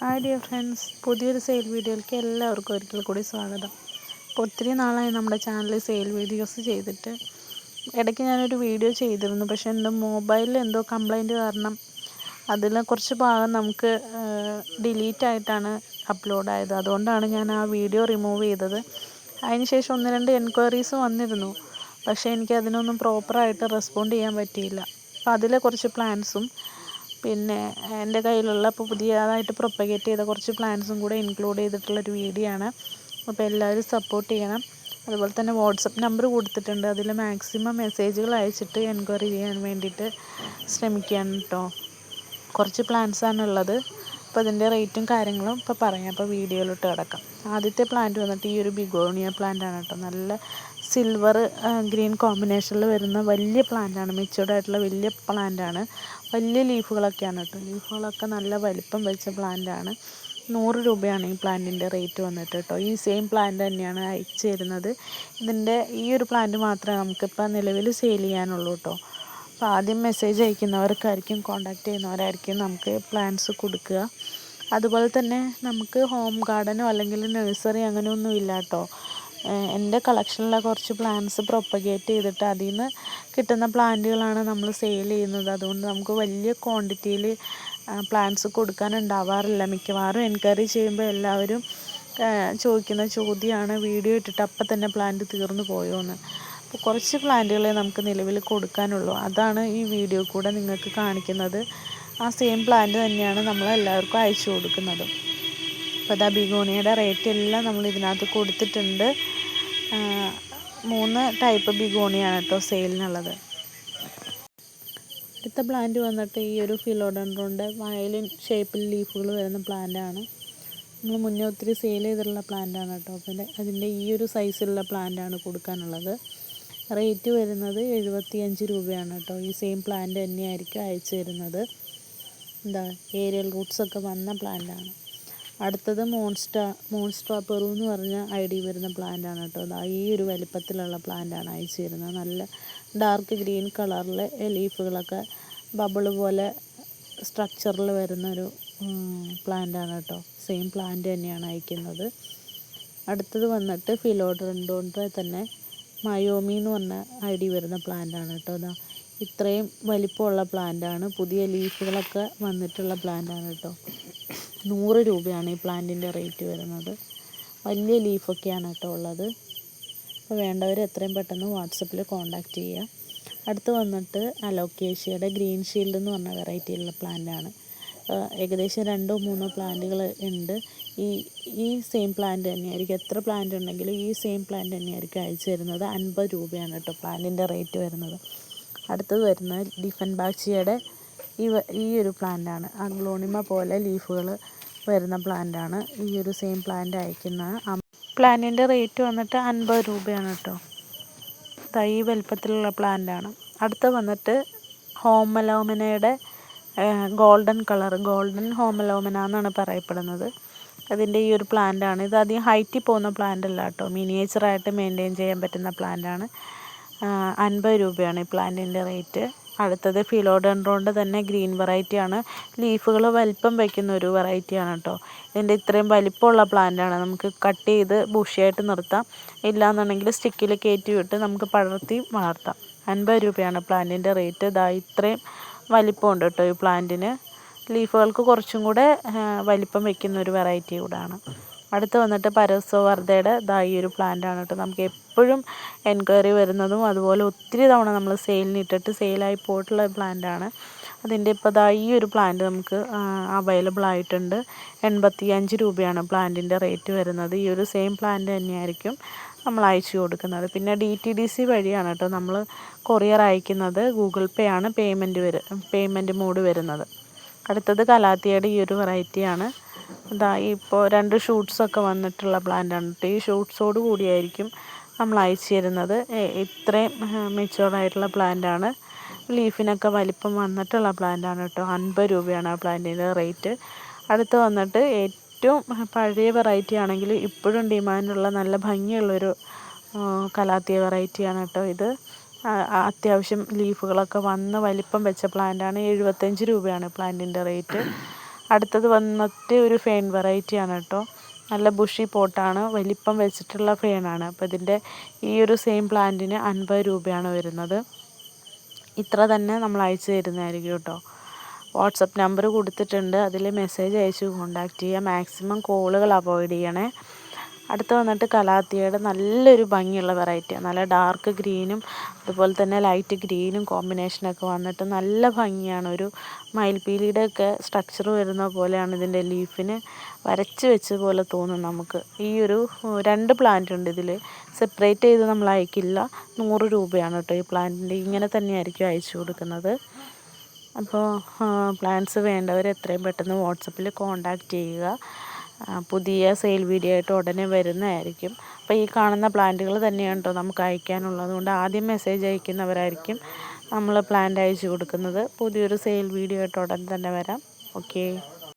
Hi dear friends പുതിയൊരു sale വീഡിയോയിലേക്ക് എല്ലാവർക്കും ഒരിക്കൽ കൂടി സ്വാഗതം. അപ്പോൾ ഒത്തിരി നാളായി നമ്മുടെ ചാനലിൽ സെയിൽ വീഡിയോസ് ചെയ്തിട്ട്. ഇടയ്ക്ക് ഞാനൊരു വീഡിയോ ചെയ്തിരുന്നു. പക്ഷേ എന്റെ മൊബൈലിൽ എന്തോ കംപ്ലൈന്റ് കാരണം അതിൽ കുറച്ച് ഭാഗം നമുക്ക് ഡിലീറ്റ് ആയിട്ടാണ് അപ്ലോഡ് അതുകൊണ്ടാണ് ഞാൻ ആ വീഡിയോ റിമൂവ് ചെയ്തത്. അതിനുശേഷം ഒന്ന് രണ്ട് എൻക്വയറീസ് വന്നിരുന്നു. പക്ഷേ എനിക്ക് അതിനൊന്നും പ്രോപ്പറായിട്ട് റെസ്പോണ്ട് ചെയ്യാൻ പറ്റിയില്ല. അപ്പോൾ അതിലെ കുറച്ച് പ്ലാൻസും പിന്നെ എന്റെ കയ്യിലുള്ള ഇപ്പോൾ പുതിയതായിട്ട് പ്രൊപ്പഗേറ്റ് ചെയ്ത കുറച്ച് പ്ലാൻസും കൂടെ ഇൻക്ലൂഡ് ചെയ്തിട്ടുള്ളൊരു വീഡിയോ ആണ്. അപ്പോൾ എല്ലാവരും സപ്പോർട്ട് ചെയ്യണം. അതുപോലെ തന്നെ വാട്സപ്പ് നമ്പർ കൊടുത്തിട്ടുണ്ട്. അതിൽ മാക്സിമം മെസ്സേജുകൾ അയച്ചിട്ട് എൻക്വയറി ചെയ്യാൻ വേണ്ടിയിട്ട് ശ്രമിക്കുകയാണ് കേട്ടോ കുറച്ച് പ്ലാൻസാണുള്ളത് അപ്പോൾ അതിന്റെ റേറ്റും കാര്യങ്ങളും ഇപ്പോൾ പറയാം. അപ്പോൾ വീഡിയോയിലോട്ട് കിടക്കാം. ആദ്യത്തെ പ്ലാന്റ് വന്നിട്ട് ഈ ഒരു ബിഗോണിയ പ്ലാന്റ് ആണ് കേട്ടോ നല്ല സിൽവർ ഗ്രീൻ കോമ്പിനേഷനിൽ വരുന്ന വലിയ പ്ലാന്റാണ് മെച്ചുവേർഡ് ആയിട്ടുള്ള വലിയ പ്ലാന്റാണ് വലിയ ലീഫുകളൊക്കെയാണ് കേട്ടോ. ലീഫുകളൊക്കെ നല്ല വലിപ്പം വെച്ച പ്ലാന്റാണ് നൂറ് രൂപയാണ് ഈ പ്ലാന്റിന്റെ റേറ്റ് വന്നിട്ട് കേട്ടോ. ഈ സെയിം പ്ലാന്റ് തന്നെയാണ് അയച്ചു തരുന്നത്. ഇതിന്റെ ഈ ഒരു പ്ലാന്റ് മാത്രമേ നമുക്കിപ്പോൾ നിലവിൽ സെയിൽ ചെയ്യാനുള്ളൂ കേട്ടോ. അപ്പോൾ ആദ്യം മെസ്സേജ് അയക്കുന്നവർക്കായിരിക്കും കോണ്ടാക്ട് ചെയ്യുന്നവരായിരിക്കും നമുക്ക് പ്ലാന്റ്സ് കൊടുക്കുക. അതുപോലെ തന്നെ നമുക്ക് ഹോം ഗാർഡനോ അല്ലെങ്കിൽ നഴ്സറി അങ്ങനെയൊന്നും ഇല്ല കേട്ടോ. എന്റെ കളക്ഷനിലെ കുറച്ച് പ്ലാന്റ്സ് പ്രൊപ്പഗേറ്റ് ചെയ്തിട്ട് അതിൽ നിന്ന് കിട്ടുന്ന പ്ലാന്റുകളാണ് നമ്മൾ സെയിൽ ചെയ്യുന്നത്. അതുകൊണ്ട് നമുക്ക് വലിയ ക്വാണ്ടിറ്റിയിൽ പ്ലാന്റ്സ് കൊടുക്കാനുണ്ടാവാറില്ല മിക്കവാറും എൻക്വയറി ചെയ്യുമ്പോൾ എല്ലാവരും ചോദിക്കുന്ന ചോദ്യമാണ് വീഡിയോ ഇട്ടിട്ട് അപ്പം തന്നെ പ്ലാന്റ് തീർന്നു പോയോ എന്ന് അപ്പോൾ കുറച്ച് പ്ലാന്റുകളെ നമുക്ക് നിലവിൽ കൊടുക്കാനുള്ളൂ. അതാണ് ഈ വീഡിയോ കൂടെ നിങ്ങൾക്ക് കാണിക്കുന്നത്. ആ സെയിം പ്ലാന്റ് തന്നെയാണ് നമ്മൾ എല്ലാവർക്കും അയച്ചു കൊടുക്കുന്നത്. അപ്പോൾ ഇതാ ബിഗോണിയുടെ റേറ്റ് എല്ലാം നമ്മൾ ഇതിനകത്ത് കൊടുത്തിട്ടുണ്ട്. മൂന്ന് ടൈപ്പ് ബിഗോണിയാണ് കേട്ടോ സെയിലിനുള്ളത്. അടുത്ത പ്ലാന്റ് വന്നിട്ട് ഈ ഒരു ഫിലോഡൻഡ്രോണ്ട് വയലിൻ ഷേപ്പിൽ ലീഫുകൾ വരുന്ന പ്ലാന്റാണ് നമ്മൾ മുന്നേ ഒത്തിരി സെയിൽ ചെയ്തിട്ടുള്ള പ്ലാന്റാണ് കേട്ടോ. അപ്പം അതിന്റെ ഈ ഒരു സൈസിലുള്ള പ്ലാന്റാണ് കൊടുക്കാനുള്ളത്. റേറ്റ് വരുന്നത് എഴുപത്തിയഞ്ച് രൂപയാണ് കേട്ടോ. ഈ സെയിം പ്ലാന്റ് തന്നെയായിരിക്കും അയച്ചു തരുന്നത്. എന്താ ഏരിയൽ റൂട്ട്സൊക്കെ വന്ന പ്ലാന്റാണ് അടുത്തത് മോൺസ്റ്റ മോൺസ്ട്രാ പെറു എന്ന് പറഞ്ഞ ഐ ഡി വരുന്ന ആണ് കേട്ടോ. അതാ ഈ ഒരു വലിപ്പത്തിലുള്ള ആണ് അയച്ചു വരുന്നത്. നല്ല ഡാർക്ക് ഗ്രീൻ കളറിലെ ലീഫുകളൊക്കെ ബബിൾ പോലെ സ്ട്രക്ചറിൽ വരുന്നൊരു ആണ് കേട്ടോ. സെയിം പ്ലാന്റ് തന്നെയാണ് അയക്കുന്നത്. അടുത്തത് വന്നിട്ട് ഫിലോഡ്രൻഡോന്റെ തന്നെ മയോമി എന്ന് പറഞ്ഞ ഐ ഡി വരുന്ന ആണ് കേട്ടോ. അതാ ഇത്രയും വലിപ്പമുള്ള ആണ്. പുതിയ ലീഫുകളൊക്കെ വന്നിട്ടുള്ള പ്ലാന്റ് ആണ് കേട്ടോ. നൂറ് രൂപയാണ് ഈ പ്ലാന്റിന്റെ റേറ്റ് വരുന്നത്. വലിയ ലീഫൊക്കെയാണ് കേട്ടോ ഉള്ളത്. അപ്പോൾ വേണ്ടവർ എത്രയും പെട്ടെന്ന് വാട്സപ്പിൽ കോൺടാക്റ്റ് ചെയ്യുക. അടുത്ത് വന്നിട്ട് അലോക്കേഷ്യയുടെ ഗ്രീൻ ഷീൽഡ് എന്ന് പറഞ്ഞ വെറൈറ്റിയിലുള്ള പ്ലാന്റാണ്. ഏകദേശം രണ്ടോ മൂന്നോ പ്ലാന്റുകൾ ഉണ്ട്. ഈ ഈ സെയിം പ്ലാന്റ് തന്നെയായിരിക്കും. എത്ര പ്ലാന്റ് ഉണ്ടെങ്കിലും ഈ സെയിം പ്ലാന്റ് തന്നെയായിരിക്കും അയച്ചു തരുന്നത്. അൻപത് രൂപയാണ് കേട്ടോ പ്ലാന്റിന്റെ റേറ്റ് വരുന്നത്. അടുത്തത് വരുന്നത് ഡിഫൻ ബാക്സിയുടെ ഈ ഈ ഒരു പ്ലാന്റാണ്. അഗ്ലോണിമ പോലെ ലീഫുകൾ വരുന്ന പ്ലാന്റാണ്. ഈ ഒരു സെയിം പ്ലാന്റ് അയക്കുന്ന പ്ലാന്റിന്റെ റേറ്റ് വന്നിട്ട് അൻപത് രൂപയാണ് കേട്ടോ തൈ വലുപ്പത്തിലുള്ള പ്ലാന്റാണ് അടുത്ത് വന്നിട്ട് ഹോമലോമനയുടെ ഗോൾഡൻ കളർ ഗോൾഡൻ ഹോമലോമന എന്നാണ് പറയപ്പെടുന്നത്. അതിന്റെ ഈ ഒരു പ്ലാന്റാണ് ഇത് അധികം ഹൈറ്റിൽ പോകുന്ന പ്ലാന്റ് അല്ല കേട്ടോ മിനിയേച്ചറായിട്ട് മെയിന്റെയിൻ ചെയ്യാൻ പറ്റുന്ന പ്ലാന്റാണ് അൻപത് രൂപയാണ് ഈ പ്ലാന്റിന്റെ റേറ്റ് അടുത്തത് ഫിലോഡെൻഡ്രോണിന്റെ തന്നെ ഗ്രീൻ വെറൈറ്റിയാണ്. ലീഫുകൾ വലിപ്പം വയ്ക്കുന്ന ഒരു വെറൈറ്റിയാണ് കേട്ടോ. ഇതിന്റെ ഇത്രയും വലിപ്പമുള്ള പ്ലാന്റാണ്. നമുക്ക് കട്ട് ചെയ്ത് ബുഷിയായിട്ട് നിർത്താം. ഇല്ലാന്നുണ്ടെങ്കിൽ സ്റ്റിക്കിൽ കയറ്റി വിട്ട് നമുക്ക് പടർത്തി വളർത്താം. അൻപത് രൂപയാണ് പ്ലാന്റിന്റെ റേറ്റ്. ഇതാ ഇത്രയും വലിപ്പമുണ്ട് കേട്ടോ ഈ പ്ലാന്റിന്. ലീഫുകൾക്ക് കുറച്ചും കൂടെ വലിപ്പം വയ്ക്കുന്ന ഒരു വെറൈറ്റി കൂടാണ്. അടുത്ത് വന്നിട്ട് പരസവർദ്ധയുടെ ദാ ഈ ഒരു ആണ് കേട്ടോ. നമുക്ക് എപ്പോഴും എൻക്വയറി വരുന്നതും അതുപോലെ ഒത്തിരി തവണ നമ്മൾ സെയിലിന് ഇട്ടിട്ട് സെയിലായി പോയിട്ടുള്ള ആണ്. അതിന്റെ ഇപ്പോൾ ദാ ഈ ഒരു പ്ലാന്റ് നമുക്ക് അവൈലബിൾ ആയിട്ടുണ്ട്. എൺപത്തി അഞ്ച് രൂപയാണ് പ്ലാന്റിന്റെ റേറ്റ് വരുന്നത്. ഈ ഒരു സെയിം പ്ലാന്റ് തന്നെയായിരിക്കും നമ്മൾ അയച്ചു കൊടുക്കുന്നത്. പിന്നെ ഡി ടി ഡി സി വഴിയാണ് കേട്ടോ നമ്മൾ കൊറിയർ അയക്കുന്നത്. ഗൂഗിൾ പേ ആണ് പേയ്മെന്റ് വരും പേയ്മെന്റ് മോഡ് വരുന്നത്. അടുത്തത് കലാത്തിയുടെ ഈ ഒരു വെറൈറ്റിയാണ് ഇതാ ഇപ്പോൾ രണ്ട് ഷൂട്ട്സൊക്കെ വന്നിട്ടുള്ള പ്ലാന്റാണ്. കേട്ടോ ഈ ഷൂട്ട്സോട് കൂടിയായിരിക്കും നമ്മൾ അയച്ചു തരുന്നത്. ഇത്രയും മെച്ചുവർഡായിട്ടുള്ള പ്ലാന്റാണ്. ലീഫിനൊക്കെ വലിപ്പം വന്നിട്ടുള്ള പ്ലാന്റാണ് കേട്ടോ. അൻപത് രൂപയാണ് ആ പ്ലാന്റിന്റെ റേറ്റ്. അടുത്ത് വന്നിട്ട് ഏറ്റവും പഴയ വെറൈറ്റി ആണെങ്കിൽ ഇപ്പോഴും ഡിമാൻഡുള്ള നല്ല ഭംഗിയുള്ളൊരു കലാത്തിയ വെറൈറ്റിയാണ് കേട്ടോ ഇത്. അത്യാവശ്യം ലീഫുകളൊക്കെ വന്ന് വലിപ്പം വെച്ച പ്ലാന്റാണ്. എഴുപത്തഞ്ച് രൂപയാണ് പ്ലാന്റിന്റെ റേറ്റ്. അടുത്തത് വന്നിട്ട് ഒരു ഫേൺ വെറൈറ്റിയാണ് കേട്ടോ. നല്ല ബുഷി പോട്ടാണ് വലിപ്പം വെച്ചിട്ടുള്ള ഫേണാണ് അപ്പോൾ ഇതിന്റെ ഈ ഒരു സെയിം പ്ലാന്റിന് അൻപത് രൂപയാണ് വരുന്നത്. ഇത്ര തന്നെ നമ്മൾ അയച്ചു തരുന്നതായിരിക്കും കേട്ടോ. വാട്സപ്പ് നമ്പർ കൊടുത്തിട്ടുണ്ട്. അതിൽ മെസ്സേജ് അയച്ച് കോണ്ടാക്ട് ചെയ്യുക മാക്സിമം കോളുകൾ അവോയ്ഡ് ചെയ്യണേ. അടുത്ത് വന്നിട്ട് കലാത്തിയുടെ നല്ലൊരു ഭംഗിയുള്ള വെറൈറ്റിയാണ് നല്ല ഡാർക്ക് ഗ്രീനും അതുപോലെ തന്നെ ലൈറ്റ് ഗ്രീനും കോമ്പിനേഷനൊക്കെ വന്നിട്ട് നല്ല ഭംഗിയാണ്. ഒരു മയിൽപ്പീലിയുടെ ഒക്കെ സ്ട്രക്ചർ വരുന്ന പോലെയാണ് ഇതിന്റെ ലീഫിന് വരച്ച് വെച്ച പോലെ തോന്നും നമുക്ക്. ഈ ഒരു രണ്ട് പ്ലാന്റ് ഉണ്ട് ഇതിൽ സെപ്പറേറ്റ് ചെയ്ത് നമ്മൾ അയക്കില്ല. നൂറ് രൂപയാണ് കേട്ടോ ഈ പ്ലാന്റിന്റെ ഇങ്ങനെ തന്നെയായിരിക്കും അയച്ചു കൊടുക്കുന്നത്. അപ്പോൾ പ്ലാന്റ്സ് വേണ്ടവർ എത്രയും പെട്ടെന്ന് വാട്സപ്പിൽ കോണ്ടാക്റ്റ് ചെയ്യുക. പുതിയ സെയിൽ വീഡിയോ ആയിട്ട് ഉടനെ വരുന്നതായിരിക്കും. അപ്പോൾ ഈ കാണുന്ന പ്ലാന്റുകൾ തന്നെയാണ് കേട്ടോ നമുക്ക് അയക്കാനുള്ളത്. അതുകൊണ്ട് ആദ്യം മെസ്സേജ് അയക്കുന്നവരായിരിക്കും നമ്മൾ പ്ലാന്റ് അയച്ചു കൊടുക്കുന്നത്. പുതിയൊരു സെയിൽ വീഡിയോ ആയിട്ട് ഉടൻ തന്നെ വരാം. ഓക്കേ